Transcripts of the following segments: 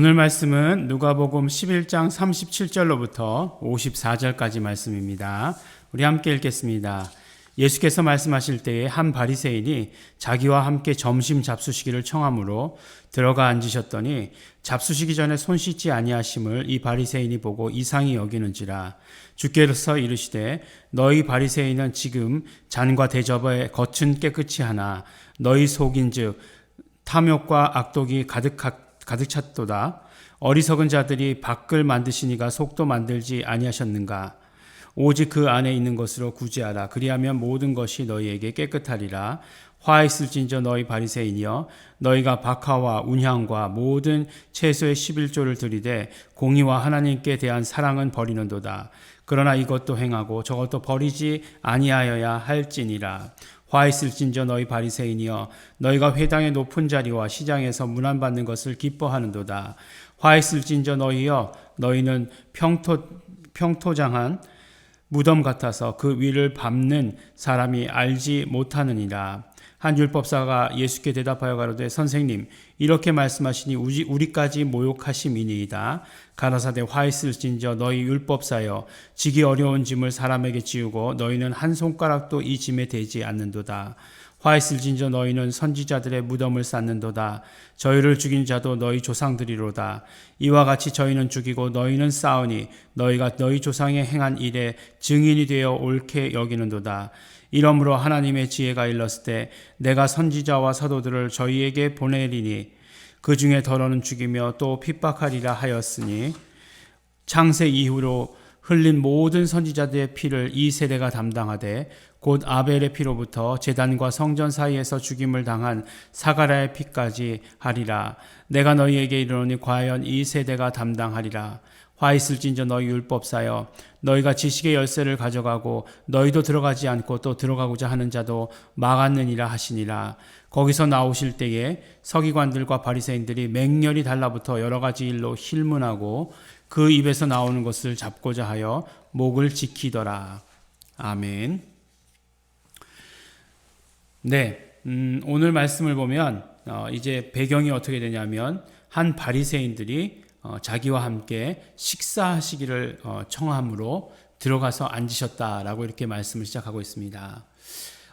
오늘 말씀은 누가복음 11장 37절로부터 54절까지 말씀입니다. 우리 함께 읽겠습니다. 예수께서 말씀하실 때에 한 바리새인이 자기와 함께 점심 잡수시기를 청함으로 들어가 앉으셨더니 잡수시기 전에 손 씻지 아니하심을 이 바리새인이 보고 이상히 여기는지라 주께서 이르시되 너희 바리새인은 지금 잔과 대접에 겉은 깨끗이 하나 너희 속인즉 탐욕과 악독이 가득 가득 찼도다. 어리석은 자들이 밖을 만드시니가 속도 만들지 아니하셨는가? 오직 그 안에 있는 것으로 구제하라. 그리하면 모든 것이 너희에게 깨끗하리라. 화 있을진저 너희 바리새인이여 너희가 박하와 운향과 모든 채소의 11조를 들이되 공의와 하나님께 대한 사랑은 버리는도다. 그러나 이것도 행하고 저것도 버리지 아니하여야 할지니라. 화 있을진저 너희 바리새인이여 너희가 회당의 높은 자리와 시장에서 문안받는 것을 기뻐하는도다. 화 있을진저 너희여 너희는 평토 평토장한 무덤 같아서 그 위를 밟는 사람이 알지 못하느니라 한 율법사가 예수께 대답하여 가로되 선생님 이렇게 말씀하시니 우리 까지 모욕하심이니이다. 가라사대 화 있을진저 너희 율법사여 지기 어려운 짐을 사람에게 지우고 너희는 한 손가락도 이 짐에 대지 않는도다. 화 있을진저 너희는 선지자들의 무덤을 쌓는도다. 저희를 죽인 자도 너희 조상들이로다. 이와 같이 저희는 죽이고 너희는 싸우니 너희가 너희 조상의 행한 일에 증인이 되어 옳게 여기는도다. 이러므로 하나님의 지혜가 일렀을 때 내가 선지자와 사도들을 저희에게 보내리니 그 중에 더러는 죽이며 또 핍박하리라 하였으니 창세 이후로 흘린 모든 선지자들의 피를 이 세대가 담당하되 곧 아벨의 피로부터 제단과 성전 사이에서 죽임을 당한 사가라의 피까지 하리라. 내가 너희에게 이르노니 과연 이 세대가 담당하리라 화 있을진저 너희 율법사여 너희가 지식의 열쇠를 가져가고 너희도 들어가지 않고 또 들어가고자 하는 자도 막았느니라 하시니라. 거기서 나오실 때에 서기관들과 바리새인들이 맹렬히 달라붙어 여러 가지 일로 힐문하고 그 입에서 나오는 것을 잡고자 하여 목을 지키더라. 아멘. 네 음, 오늘 말씀을 보면 어, 이제 배경이 어떻게 되냐면 한 바리새인들이 어, 자기와 함께 식사하시기를 어, 청함으로 들어가서 앉으셨다라고 이렇게 말씀을 시작하고 있습니다.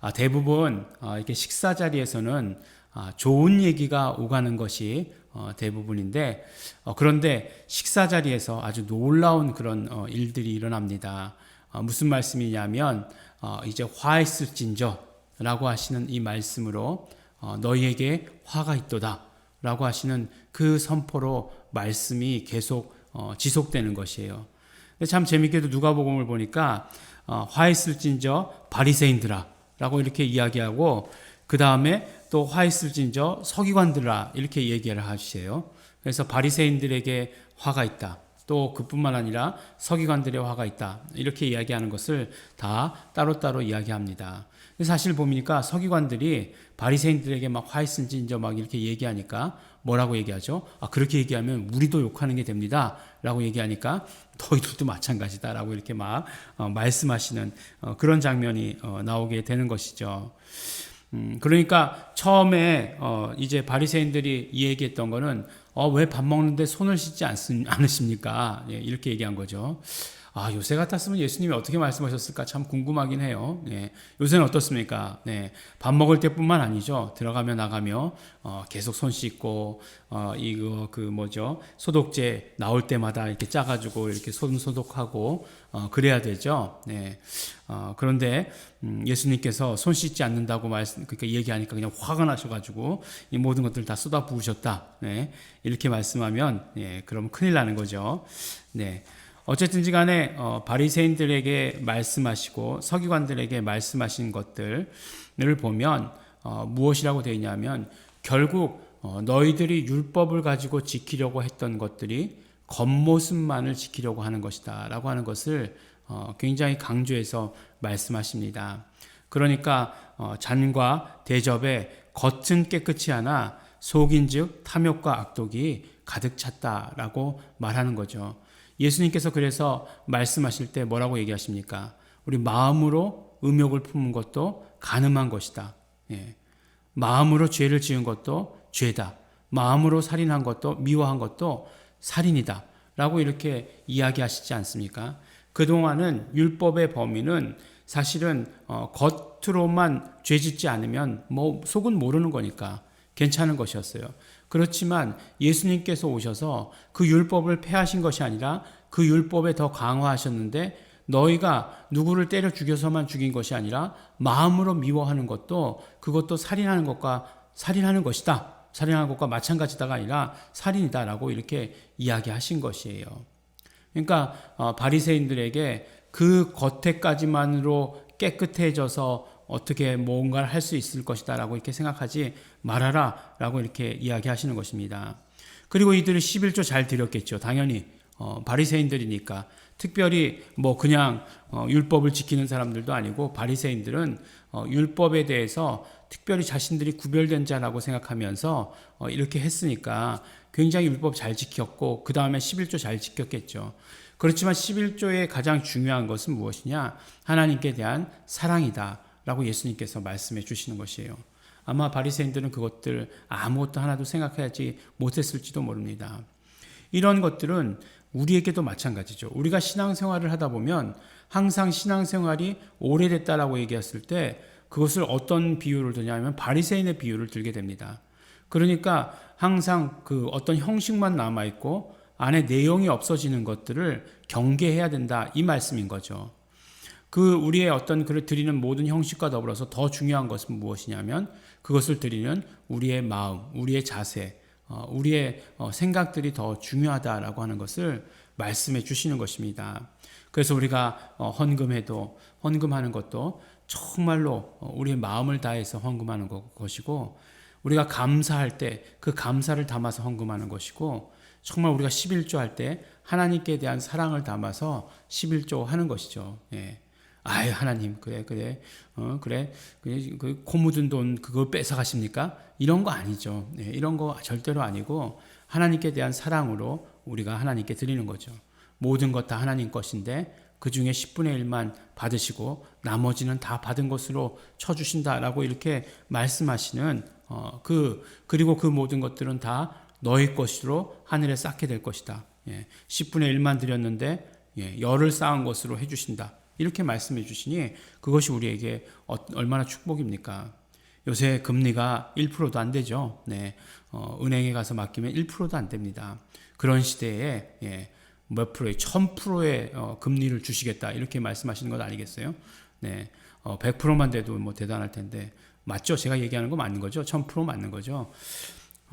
아, 대부분 어, 이렇게 식사 자리에서는 아, 좋은 얘기가 오가는 것이 어, 대부분인데 어, 그런데 식사 자리에서 아주 놀라운 그런 어, 일들이 일어납니다. 어, 무슨 말씀이냐면 어, 이제 화했을진저라고 하시는 이 말씀으로 어, 너희에게 화가 있도다라고 하시는 그 선포로 말씀이 계속 어, 지속되는 것이에요. 참 재밌게도 누가복음을 보니까 어, 화있을진저 바리새인들아라고 이렇게 이야기하고 그 다음에 또 화있을진저 서기관들아 이렇게 얘기를 하시요 그래서 바리새인들에게 화가 있다. 또 그뿐만 아니라 서기관들의 화가 있다. 이렇게 이야기하는 것을 다 따로따로 이야기합니다. 사실 보니까 서기관들이 바리새인들에게 막 화있을진저 막 이렇게 얘기하니까 뭐라고 얘기하죠? 아, 그렇게 얘기하면 우리도 욕하는 게 됩니다. 라고 얘기하니까 너희들도 마찬가지다. 라고 이렇게 막 어, 말씀하시는 어, 그런 장면이 어, 나오게 되는 것이죠. 음, 그러니까 처음에 어, 이제 바리새인들이 얘기했던 거는 어, 왜 밥 먹는데 손을 씻지 않, 않으십니까? 예, 이렇게 얘기한 거죠. 아, 요새 같았으면 예수님이 어떻게 말씀하셨을까 참 궁금하긴 해요. 네. 요새는 어떻습니까? 네. 밥 먹을 때뿐만 아니죠. 들어가며 나가며 어, 계속 손 씻고 어, 이거 그 뭐죠? 소독제 나올 때마다 이렇게 짜가지고 이렇게 손 소독하고 어, 그래야 되죠. 네. 어, 그런데 음, 예수님께서 손 씻지 않는다고 말씀 그러니까 얘기하니까 그냥 화가 나셔가지고 이 모든 것들을 다 쏟아 부으셨다. 네. 이렇게 말씀하면 예, 그럼 큰일 나는 거죠. 네. 어쨌든지 간에 어, 바리새인들에게 말씀하시고 서기관들에게 말씀하신 것들을 보면 어, 무엇이라고 되어 있냐면 결국 어, 너희들이 율법을 가지고 지키려고 했던 것들이 겉모습만을 지키려고 하는 것이다 라고 하는 것을 어, 굉장히 강조해서 말씀하십니다. 그러니까 어, 잔과 대접에 겉은 깨끗이 하나 속인즉 탐욕과 악독이 가득 찼다라고 말하는 거죠. 예수님께서 그래서 말씀하실 때 뭐라고 얘기하십니까? 우리 마음으로 음욕을 품은 것도 가늠한 것이다. 예. 마음으로 죄를 지은 것도 죄다. 마음으로 살인한 것도 미워한 것도 살인이다. 라고 이렇게 이야기하시지 않습니까? 그동안은 율법의 범위는 사실은 어, 겉으로만 죄 짓지 않으면 뭐 속은 모르는 거니까 괜찮은 것이었어요. 그렇지만 예수님께서 오셔서 그 율법을 폐하신 것이 아니라 그 율법에 더 강화하셨는데 너희가 누구를 때려 죽여서만 죽인 것이 아니라 마음으로 미워하는 것도 그것도 살인하는 것과 살인하는 것이다. 살인하는 것과 마찬가지다가 아니라 살인이다라고 이렇게 이야기하신 것이에요. 그러니까 어, 바리새인들에게 그 겉에까지만으로 깨끗해져서 어떻게 뭔가를 할 수 있을 것이다라고 이렇게 생각하지 말아라라고 이렇게 이야기하시는 것입니다. 그리고 이들은 11조 잘 드렸겠죠. 당연히 어, 바리새인들이니까 특별히 뭐 그냥 어, 율법을 지키는 사람들도 아니고 바리새인들은 어, 율법에 대해서 특별히 자신들이 구별된 자라고 생각하면서 어, 이렇게 했으니까 굉장히 율법 잘 지켰고 그 다음에 11조 잘 지켰겠죠. 그렇지만 11조의 가장 중요한 것은 무엇이냐? 하나님께 대한 사랑이다 라고 예수님께서 말씀해 주시는 것이에요. 아마 바리새인들은 그것들 아무것도 하나도 생각하지 못했을지도 모릅니다. 이런 것들은 우리에게도 마찬가지죠. 우리가 신앙생활을 하다 보면 항상 신앙생활이 오래됐다라고 얘기했을 때 그것을 어떤 비유를 드냐면 바리새인의 비유를 들게 됩니다. 그러니까 항상 그 어떤 형식만 남아 있고 안에 내용이 없어지는 것들을 경계해야 된다 이 말씀인 거죠. 그 우리의 어떤 그를 드리는 모든 형식과 더불어서 더 중요한 것은 무엇이냐면 그것을 드리는 우리의 마음, 우리의 자세, 어, 우리의 어, 생각들이 더 중요하다라고 하는 것을 말씀해 주시는 것입니다. 그래서 우리가 어, 헌금해도 헌금하는 것도 정말로 우리의 마음을 다해서 헌금하는 것이고 우리가 감사할 때 그 감사를 담아서 헌금하는 것이고 정말 우리가 11조 할 때 하나님께 대한 사랑을 담아서 11조 하는 것이죠. 예. 아유 하나님 그래 그래 어 그래 그코 묻은 돈 그걸 뺏어 가십니까? 이런 거 아니죠. 네, 이런 거 절대로 아니고 하나님께 대한 사랑으로 우리가 하나님께 드리는 거죠. 모든 것 다 하나님 것인데 그 중에 10분의 1만 받으시고 나머지는 다 받은 것으로 쳐주신다라고 이렇게 말씀하시는 어, 그 그리고 그 모든 것들은 다 너희 것으로 하늘에 쌓게 될 것이다. 예, 10분의 1만 드렸는데 예, 열을 쌓은 것으로 해주신다. 이렇게 말씀해 주시니 그것이 우리에게 어, 얼마나 축복입니까? 요새 금리가 1%도 안 되죠. 네, 어, 은행에 가서 맡기면 1%도 안 됩니다. 그런 시대에 예, 몇 프로의 1000%의 어, 금리를 주시겠다 이렇게 말씀하시는 것 아니겠어요? 네, 어, 100%만 돼도 뭐 대단할 텐데 맞죠? 제가 얘기하는 거 맞는 거죠? 1000% 맞는 거죠?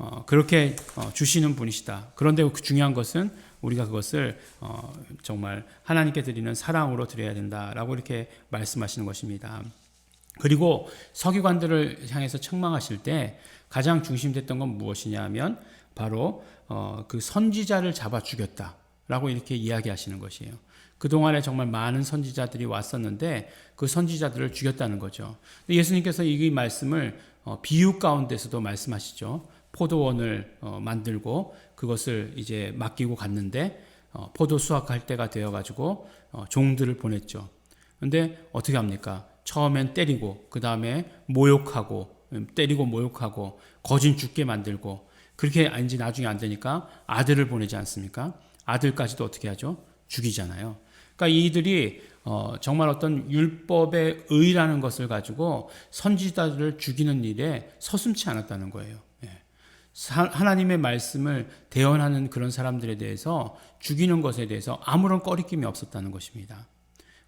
어, 그렇게 어, 주시는 분이시다. 그런데 그 중요한 것은 우리가 그것을 어, 정말 하나님께 드리는 사랑으로 드려야 된다라고 이렇게 말씀하시는 것입니다. 그리고 서기관들을 향해서 책망하실 때 가장 중심됐던 건 무엇이냐면 바로 어, 그 선지자를 잡아 죽였다라고 이렇게 이야기하시는 것이에요. 그동안에 정말 많은 선지자들이 왔었는데 그 선지자들을 죽였다는 거죠. 예수님께서 이 말씀을 어, 비유 가운데서도 말씀하시죠. 포도원을 어, 만들고 그것을 이제 맡기고 갔는데 어, 포도 수확할 때가 되어 가지고 어, 종들을 보냈죠. 근데 어떻게 합니까? 처음엔 때리고 그 다음에 모욕하고 음, 때리고 모욕하고 거진 죽게 만들고 그렇게 이제 나중에 안 되니까 아들을 보내지 않습니까? 아들까지도 어떻게 하죠? 죽이잖아요. 그러니까 이들이 어, 정말 어떤 율법의 의라는 것을 가지고 선지자들을 죽이는 일에 서슴치 않았다는 거예요. 하나님의 말씀을 대언하는 그런 사람들에 대해서 죽이는 것에 대해서 아무런 꺼리낌이 없었다는 것입니다.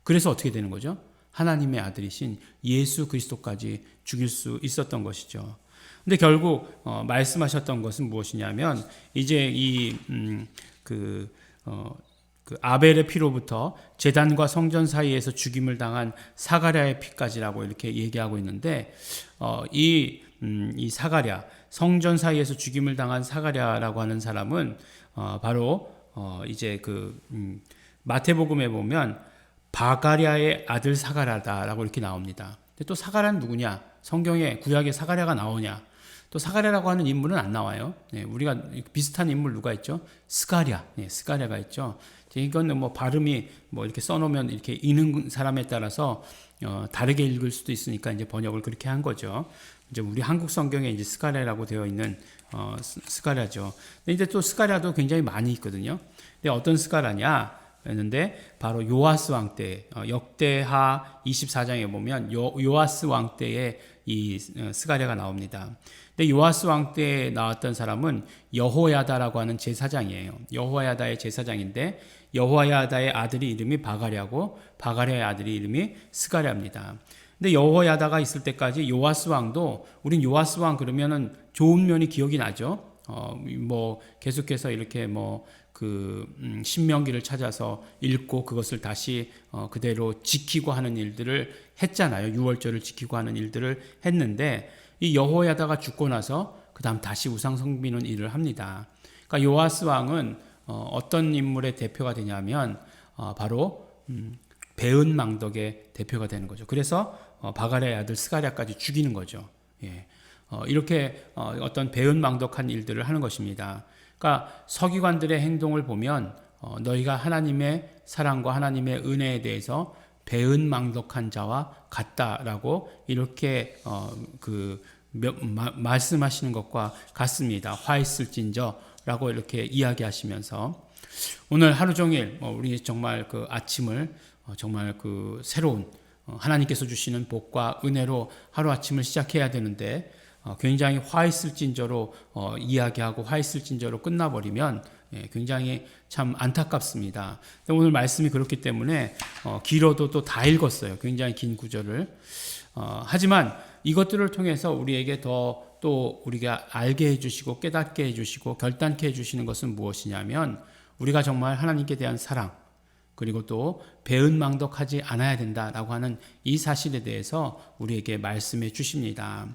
그래서 어떻게 되는 거죠? 하나님의 아들이신 예수 그리스도까지 죽일 수 있었던 것이죠. 근데 결국 어, 말씀하셨던 것은 무엇이냐면 이제 이그 음, 그, 어, 그 아벨의 피로부터 재단과 성전 사이에서 죽임을 당한 사가랴의 피까지라고 이렇게 얘기하고 있는데 어, 이, 음, 이 사가랴 성전 사이에서 죽임을 당한 사가랴라고 하는 사람은 어, 바로 어, 이제 그 음, 마태복음에 보면 바가랴의 아들 사가랴다라고 이렇게 나옵니다. 근데 또 사가랴는 누구냐? 성경에 구약에 사가랴가 나오냐? 또 사가랴라고 하는 인물은 안 나와요. 네, 우리가 비슷한 인물 누가 있죠? 스가랴, 네, 스가랴가 있죠. 이건 뭐 발음이 뭐 이렇게 써놓으면 이렇게 읽는 사람에 따라서 어, 다르게 읽을 수도 있으니까 이제 번역을 그렇게 한 거죠. 이제 우리 한국 성경에 이제 스가랴라고 되어 있는 어, 스- 스가랴죠. 근데 이제 또 스가랴도 굉장히 많이 있거든요. 근데 어떤 스가랴냐? 했는데 바로 요아스 왕 때, 어, 역대하 24장에 보면 요, 요아스 왕 때에 이 어, 스가랴가 나옵니다. 근데 요아스 왕 때 나왔던 사람은 여호야다라고 하는 제사장이에요. 여호야다의 제사장인데 여호야다의 아들이 이름이 바가랴고 바가랴의 아들이 이름이 스가랴입니다. 근데 여호야다가 있을 때까지 요아스 왕도 우린 요아스 왕 그러면은 좋은 면이 기억이 나죠. 어 뭐 계속해서 이렇게 뭐그 음, 신명기를 찾아서 읽고 그것을 다시 어 그대로 지키고 하는 일들을 했잖아요. 유월절을 지키고 하는 일들을 했는데 이 여호야다가 죽고 나서 그다음 다시 우상 성비는 일을 합니다. 그러니까 요아스 왕은 어, 어떤 인물의 대표가 되냐면 어, 바로 음, 배은 망덕의 대표가 되는 거죠. 그래서 어, 바가랴의 아들 스가랴까지 죽이는 거죠. 예. 어, 이렇게 어, 어떤 배은 망덕한 일들을 하는 것입니다. 그러니까 서기관들의 행동을 보면 어, 너희가 하나님의 사랑과 하나님의 은혜에 대해서 배은 망덕한 자와 같다라고 이렇게 어, 그 말씀하시는 것과 같습니다. 화 있을진저라고 이렇게 이야기하시면서 오늘 하루 종일 어, 우리 정말 그 아침을 어, 정말 그 새로운 어, 하나님께서 주시는 복과 은혜로 하루 아침을 시작해야 되는데 어, 굉장히 화 있을진저로 어, 이야기하고 화 있을진저로 끝나버리면 예, 굉장히 참 안타깝습니다. 오늘 말씀이 그렇기 때문에 어, 길어도 또 다 읽었어요. 굉장히 긴 구절을. 어, 하지만 이것들을 통해서 우리에게 더 또 우리가 알게 해주시고 깨닫게 해주시고 결단케 해주시는 것은 무엇이냐면 우리가 정말 하나님께 대한 사랑 그리고 또 배은망덕하지 않아야 된다라고 하는 이 사실에 대해서 우리에게 말씀해 주십니다.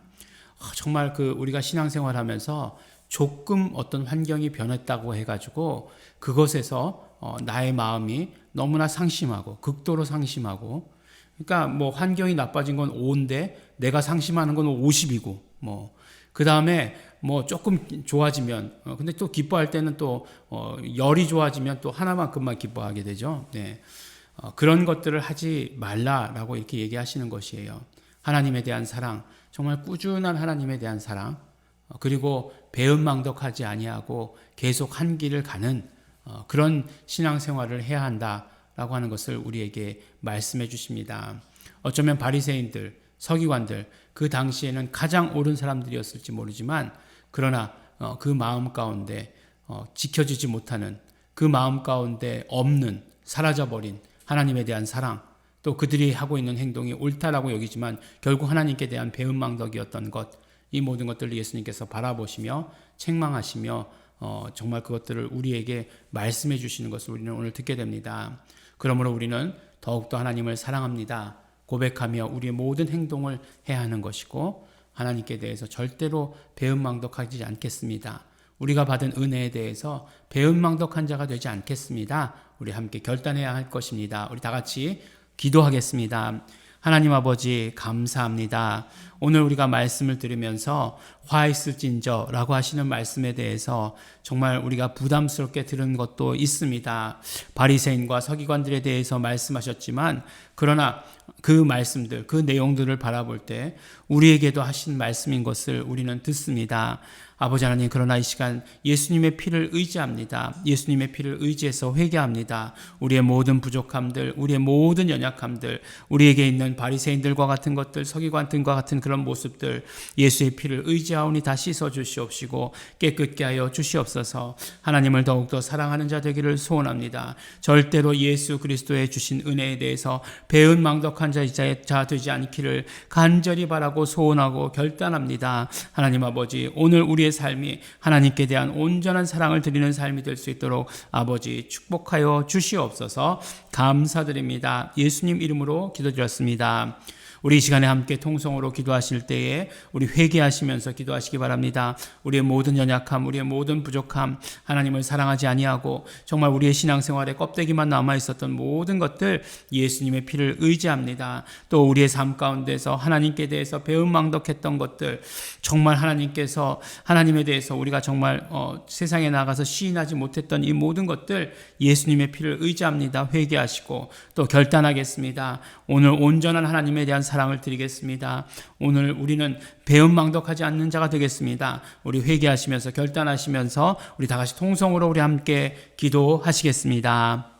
아, 정말 그 우리가 신앙생활 하면서 조금 어떤 환경이 변했다고 해가지고 그것에서 어, 나의 마음이 너무나 상심하고 극도로 상심하고 그러니까 뭐 환경이 나빠진 건 5인데 내가 상심하는 건 50이고 뭐 그 다음에 뭐 조금 좋아지면 어, 근데 또 기뻐할 때는 또 어, 열이 좋아지면 또 하나만큼만 기뻐하게 되죠. 네. 어, 그런 것들을 하지 말라라고 이렇게 얘기하시는 것이에요. 하나님에 대한 사랑, 정말 꾸준한 하나님에 대한 사랑, 어, 그리고 배은망덕하지 아니하고 계속 한 길을 가는 어, 그런 신앙생활을 해야 한다라고 하는 것을 우리에게 말씀해 주십니다. 어쩌면 바리새인들, 서기관들 그 당시에는 가장 옳은 사람들이었을지 모르지만 그러나 어, 그 마음 가운데 어, 지켜지지 못하는 그 마음 가운데 없는 사라져버린 하나님에 대한 사랑 또 그들이 하고 있는 행동이 옳다라고 여기지만 결국 하나님께 대한 배은망덕이었던 것 이 모든 것들을 예수님께서 바라보시며 책망하시며 어, 정말 그것들을 우리에게 말씀해 주시는 것을 우리는 오늘 듣게 됩니다. 그러므로 우리는 더욱더 하나님을 사랑합니다. 고백하며 우리의 모든 행동을 해야 하는 것이고 하나님께 대해서 절대로 배은망덕하지 않겠습니다. 우리가 받은 은혜에 대해서 배은망덕한 자가 되지 않겠습니다. 우리 함께 결단해야 할 것입니다. 우리 다 같이 기도하겠습니다. 하나님 아버지 감사합니다. 오늘 우리가 말씀을 들으면서 화 있을진저라고 하시는 말씀에 대해서 정말 우리가 부담스럽게 들은 것도 있습니다. 바리새인과 서기관들에 대해서 말씀하셨지만 그러나 그 말씀들, 그 내용들을 바라볼 때 우리에게도 하신 말씀인 것을 우리는 듣습니다. 아버지 하나님, 그러나 이 시간 예수님의 피를 의지합니다. 예수님의 피를 의지해서 회개합니다. 우리의 모든 부족함들, 우리의 모든 연약함들, 우리에게 있는 바리새인들과 같은 것들, 서기관들과 같은 그런 모습들, 예수의 피를 의지하오니 다 씻어 주시옵시고 깨끗게 하여 주시옵소서. 하나님을 더욱더 사랑하는 자 되기를 소원합니다. 절대로 예수 그리스도의 주신 은혜에 대해서 배은 망덕한 자 되지 않기를 간절히 바라고 소원하고 결단합니다. 하나님 아버지, 오늘 우리의 삶이 하나님께 대한 온전한 사랑을 드리는 삶이 될 수 있도록 아버지 축복하여 주시옵소서 감사드립니다. 예수님 이름으로 기도드렸습니다. 우리 이 시간에 함께 통성으로 기도하실 때에 우리 회개하시면서 기도하시기 바랍니다. 우리의 모든 연약함, 우리의 모든 부족함, 하나님을 사랑하지 아니하고 정말 우리의 신앙생활에 껍데기만 남아 있었던 모든 것들 예수님의 피를 의지합니다. 또 우리의 삶 가운데서 하나님께 대해서 배은망덕했던 것들 정말 하나님께서 하나님에 대해서 우리가 정말 어, 세상에 나가서 시인하지 못했던 이 모든 것들 예수님의 피를 의지합니다. 회개하시고 또 결단하겠습니다. 오늘 온전한 하나님에 대한 사랑을 드리겠습니다. 오늘 우리는 배은망덕하지 않는 자가 되겠습니다. 우리 회개하시면서 결단하시면서 우리 다 같이 통성으로 우리 함께 기도하시겠습니다.